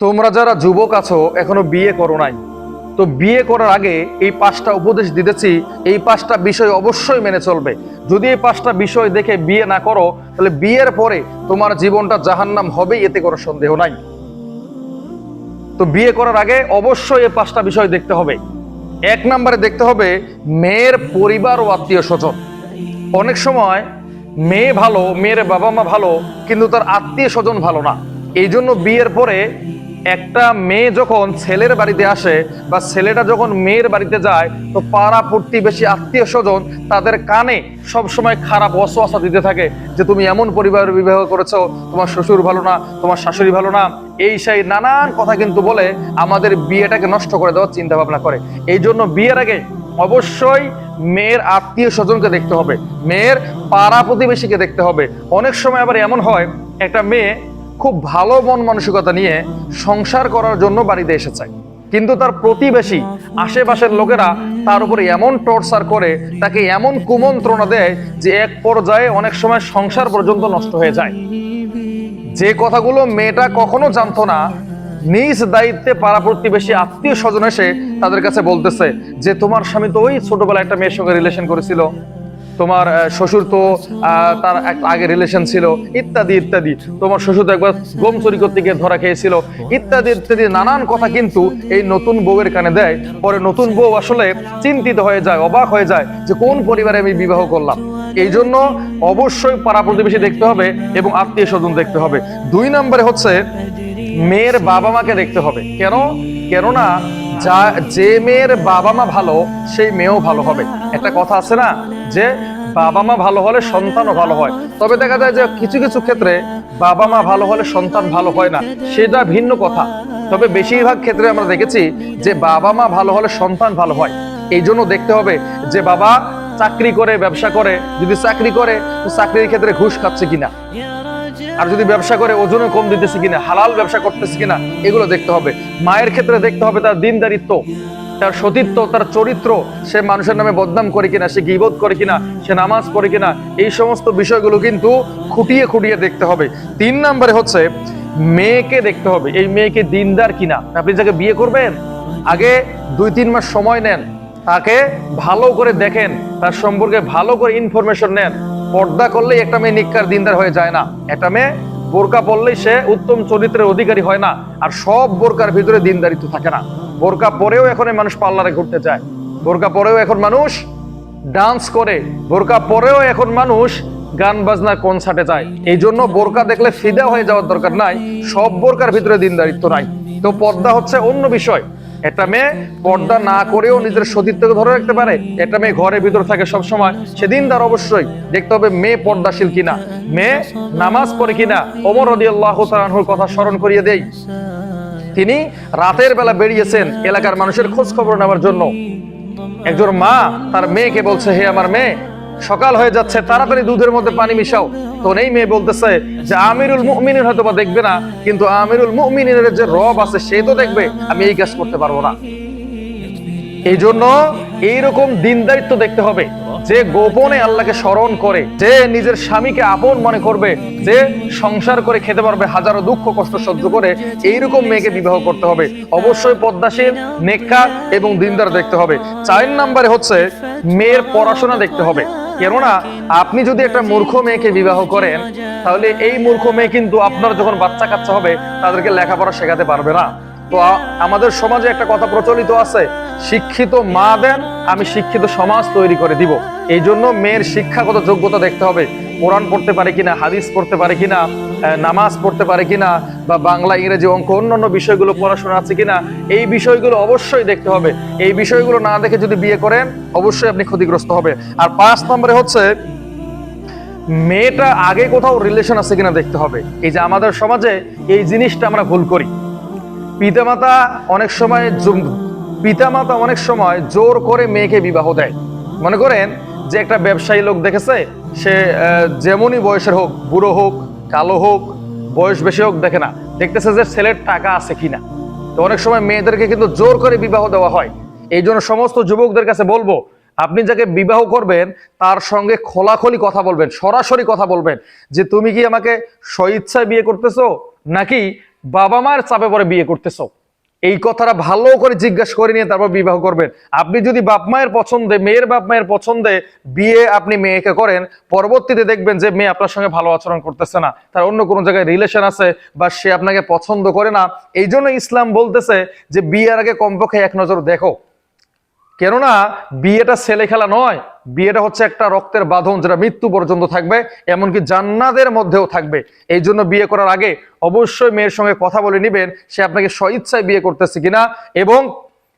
তোমরা যারা যুবক আছো, এখনও বিয়ে করো নাই। তো বিয়ে করার আগে এই পাঁচটা উপদেশ দিতেছি, এই পাঁচটা বিষয় অবশ্যই মেনে চলবে। যদি এই পাঁচটা বিষয় দেখে বিয়ে না করো, তাহলে বিয়ের পরে তোমার জীবনটা জাহান্নাম হবে এতে কোনো সন্দেহ নাই। তো বিয়ে করার আগে অবশ্যই এই পাঁচটা বিষয় দেখতে হবে। এক নম্বরে দেখতে হবে, মেয়ের পরিবার ও আত্মীয় স্বজন। অনেক সময় মেয়ে ভালো, মেয়ের বাবা মা ভালো, কিন্তু তার আত্মীয় স্বজন ভালো না। এই জন্য বিয়ের পরে একটা মেয়ে যখন ছেলের বাড়িতে আসে বা ছেলেটা যখন মেয়ের বাড়িতে যায়, তো পাড়া প্রতিবেশী আত্মীয় স্বজন তাদের কানে সব সময় খারাপ অসোয়াশা দিতে থাকে যে, তুমি এমন পরিবার বিবাহ করেছ, তোমার শ্বশুর ভালো না, তোমার শাশুড়ি ভালো না। এই সেই নানান কথা কিন্তু বলে আমাদের বিয়েটাকে নষ্ট করে দেওয়ার চিন্তা ভাবনা করে। এই জন্য বিয়ের আগে অবশ্যই মেয়ের আত্মীয় স্বজনকে দেখতে হবে। মেয়ের পাড়া প্রতিবেশীকে দেখতে হবে। অনেক সময় আবার এমন হয়, একটা মেয়ে খুব ভালো মন মানসিকতা নিয়ে সংসার করার জন্য বাড়িতে এসেছে। কিন্তু তার প্রতিবেশী, আশেপাশের লোকেরা তার উপরে এমন টর্চার করে, তাকে এমন কুমন্ত্রণা দেয় যে এক পর্যায়ে অনেক সময় সংসার পর্যন্ত নষ্ট হয়ে যায়। যে কথাগুলো মেয়েটা কখনো জানতো না, নিজ দায়িত্বে পাড়া প্রতিবেশী আত্মীয় স্বজন এসে তাদের কাছে বলতেছে যে, তোমার স্বামী তো ওই ছোটবেলায় একটা মেয়ের সঙ্গে রিলেশন করেছিল। তোমার শ্বশুর তো তার একটা আগে রিলেশন ছিল, ইত্যাদি ইত্যাদি। তোমার শ্বশুর তো একবার গম চুরি করতে গিয়ে ধরা খেয়েছিল। ইত্যাদি ইত্যাদি, নানান কথা কিন্তু এই নতুন বউয়ের কানে দেয়। পরে নতুন বউ আসলে চিন্তিত হয়ে যায়, অবাক হয়ে যায় যে কোন পরিবারে আমি বিবাহ করলাম। এই জন্য অবশ্যই পাড়া প্রতিবেশী দেখতে হবে এবং আত্মীয় স্বজন দেখতে হবে। দুই নম্বরে হচ্ছে মেয়ের বাবা মাকে দেখতে হবে। কেন? কেননা যা, যে মেয়ের বাবা মা ভালো, সেই মেয়েও ভালো হবে। একটা কথা আছে না? যে বাবা মা ভালো হলে সন্তানও ভালো হয়। তবে দেখা যায় যে কিছু কিছু ক্ষেত্রে বাবা মা ভালো হলে সন্তান ভালো হয় না। সেটা ভিন্ন কথা। তবে বেশিরভাগ ক্ষেত্রে আমরা দেখেছি যে বাবা মা ভালো হলে সন্তান ভালো হয়। এই জন্য দেখতে হবে যে বাবা চাকরি করে, ব্যবসা করে। যদি চাকরি করে, তো চাকরির ক্ষেত্রে ঘুষ খাচ্ছে কিনা? আর যদি ব্যবসা করে ওজনে কম দিতেছে কিনা? হালাল ব্যবসা করতেছে কিনা? এগুলো দেখতে হবে। মায়ের ক্ষেত্রে দেখতে হবে তার দিনদারিত্ব। তার সতীত্ব, তার চরিত্র সে মানুষের নামে বদনাম করে কিনা, সে গিবোধ করে কিনা, সে নামাজ পড়ে কিনা, এই সমস্ত বিষয়গুলো কিন্তু খুঁটিয়ে খুঁটিয়ে দেখতে হবে। তিন নম্বরে হচ্ছে মেয়েকে দেখতে হবে। এই মেয়েকে দিনদার কিনা? আপনি যাকে বিয়ে করবেন, আগে দুই তিন মাস সময় নেন, তাকে ভালো করে দেখেন, তার সম্পর্কে ভালো করে ইনফরমেশন নেন। পর্দা করলেই একটা মেয়ে নিকার দিনদার হয়ে যায় না। একটা মেয়ে বোরকা পরলেই সে উত্তম চরিত্রের অধিকারী হয় না। আর সব বোরকার ভিতরে দিনদারিত্ব থাকে না। বোরকা পরেও এখন মানুষ পার্লারে ঘুরতে যায় বোরকা পরেও এখন মানুষ ডান্স করে। বোরকা পরেও এখন মানুষ গান বাজনা কনসার্টে যায়। এই জন্য বোরকা দেখলে ফিদা হয়ে যাওয়ার দরকার নাই। সব বোরকার ভিতরে দিনদারিত্ব নাই। তো পর্দা হচ্ছে অন্য বিষয়। একটা মেয়ে পর্দা না করেও নিজের সতীত্বকে ধরে রাখতে পারে। একটা মেয়ে ঘরের ভিতর থাকে সব সময় সেদিন তার অবশ্যই দেখতে হবে মেয়ে পর্দাশীল কিনা। মেয়ে নামাজ পড়ে কিনা। ওমর রদি আল্লাহ কথা স্মরণ করিয়ে দেই। তিনি রাতের বেলা বেরিয়েছেন এলাকার মানুষের খোঁজ খবর নেওয়ার জন্য। একজন মা তার মেয়েকে বলছে, হে আমার মেয়ে, সকাল হয়ে যাচ্ছে, তাড়াতাড়ি দুধের মধ্যে পানি মিশাও। তো এই মেয়ে বলতেছে যে, আমিরুল মুমিনের হয়তো বা দেখবে না, কিন্তু আমিরুল মুমিনের যে রব আছে, সে তো দেখবে, আমি এই কাজ করতে পারব না। এই জন্য এইরকম দিন দায়িত্ব দেখতে হবে। যে গোপনে আল্লাহকে স্মরণ করে, যে নিজের স্বামীকে আপন মনে করবে, যে সংসার করে খেতে পারবে, হাজারো দুঃখ কষ্ট সহ্য করে, এইরকম মেয়েকে বিবাহ করতে হবে। অবশ্যই পদ্মাশীল নেককার এবং দিনদার দেখতে হবে। চার নাম্বারে হচ্ছে মেয়ের পড়াশোনা দেখতে হবে। কেননা, আপনি যদি একটা মূর্খ মেয়েকে বিবাহ করেন, তাহলে এই মূর্খ মেয়ে কিন্তু আপনার যখন বাচ্চা কাচ্চা হবে, তাদেরকে লেখাপড়া শেখাতে পারবে না। তো আমাদের সমাজে একটা কথা প্রচলিত আছে, শিক্ষিত মা দেন, আমি শিক্ষিত সমাজ তৈরি করে দিব। এই জন্য মেয়ের শিক্ষাগত যোগ্যতা দেখতে হবে, কোরআন পড়তে পারে কিনা, হাদিস পড়তে পারে কিনা নামাজ পড়তে পারে কিনা, বা বাংলা, ইংরেজি অঙ্ক, অন্যান্য বিষয়গুলো পড়াশোনা আছে কিনা, এই বিষয়গুলো অবশ্যই দেখতে হবে। এই বিষয়গুলো না দেখে যদি বিয়ে করেন, অবশ্যই আপনি ক্ষতিগ্রস্ত হবে। আর পাঁচ নম্বরে হচ্ছে, মেয়েটা আগে কোথাও রিলেশন আছে কিনা দেখতে হবে। এই যে আমাদের সমাজে এই জিনিসটা আমরা ভুল করি। পিতামাতা অনেক সময় পিতামাতা অনেক সময় জোর করে মেয়েকে বিবাহ দেয়। মনে করেন যে একটা ব্যবসায়ী লোক দেখেছে, সে যেমনই বয়সের হোক, বুড়ো হোক, কালো হোক, বয়স বেশি হোক, দেখে না। দেখতেছে যে ছেলের টাকা আছে কিনা। তো অনেক সময় মেয়েদেরকে কিন্তু জোর করে বিবাহ দেওয়া হয়। এই জন্য সমস্ত যুবকদের কাছে বলব, আপনি যাকে বিবাহ করবেন, তার সঙ্গে খোলাখলি কথা বলবেন, সরাসরি কথা বলবেন যে, তুমি কি আমাকে স্বইচ্ছায় বিয়ে করতেছো? নাকি বাবা মায়ের চাপে পরে বিয়ে করতেছ। এই কথাটা ভালো করে জিজ্ঞাসা করে নিয়ে তারপর বিবাহ করবেন। আপনি যদি বাপ মায়ের পছন্দে, মেয়ের বাপ মায়ের পছন্দে বিয়ে আপনি মেয়েকে করেন, পরবর্তীতে দেখবেন যে মেয়ে আপনার সঙ্গে ভালো আচরণ করতেছে না। তার অন্য কোনো জায়গায় রিলেশন আছে বা সে আপনাকে পছন্দ করে না। এই জন্য ইসলাম বলতেছে যে বিয়ের আগে কমপক্ষে এক নজর দেখো। কেননা বিয়েটা ছেলে খেলা নয়, বিয়েটা হচ্ছে একটা রক্তের বাঁধন যেটা মৃত্যু পর্যন্ত থাকবে, এমনকি জান্নাদের মধ্যেও থাকবে। এই জন্য বিয়ে করার আগে অবশ্যই মেয়ের সঙ্গে কথা বলে নিবেন, সে আপনাকে স্বইচ্ছায় বিয়ে করতেছে কিনা এবং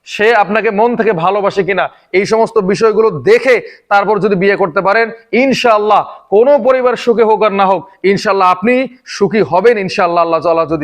সে আপনাকে মন থেকে ভালোবাসে কিনা। এই সমস্ত বিষয়গুলো দেখে তারপর যদি বিয়ে করতে পারেন, ইনশাআল্লাহ কোনো পরিবার সুখে হোক আর না হোক, ইনশাআল্লাহ আপনি সুখী হবেন, ইনশাআল্লাহ আল্লাহ যদি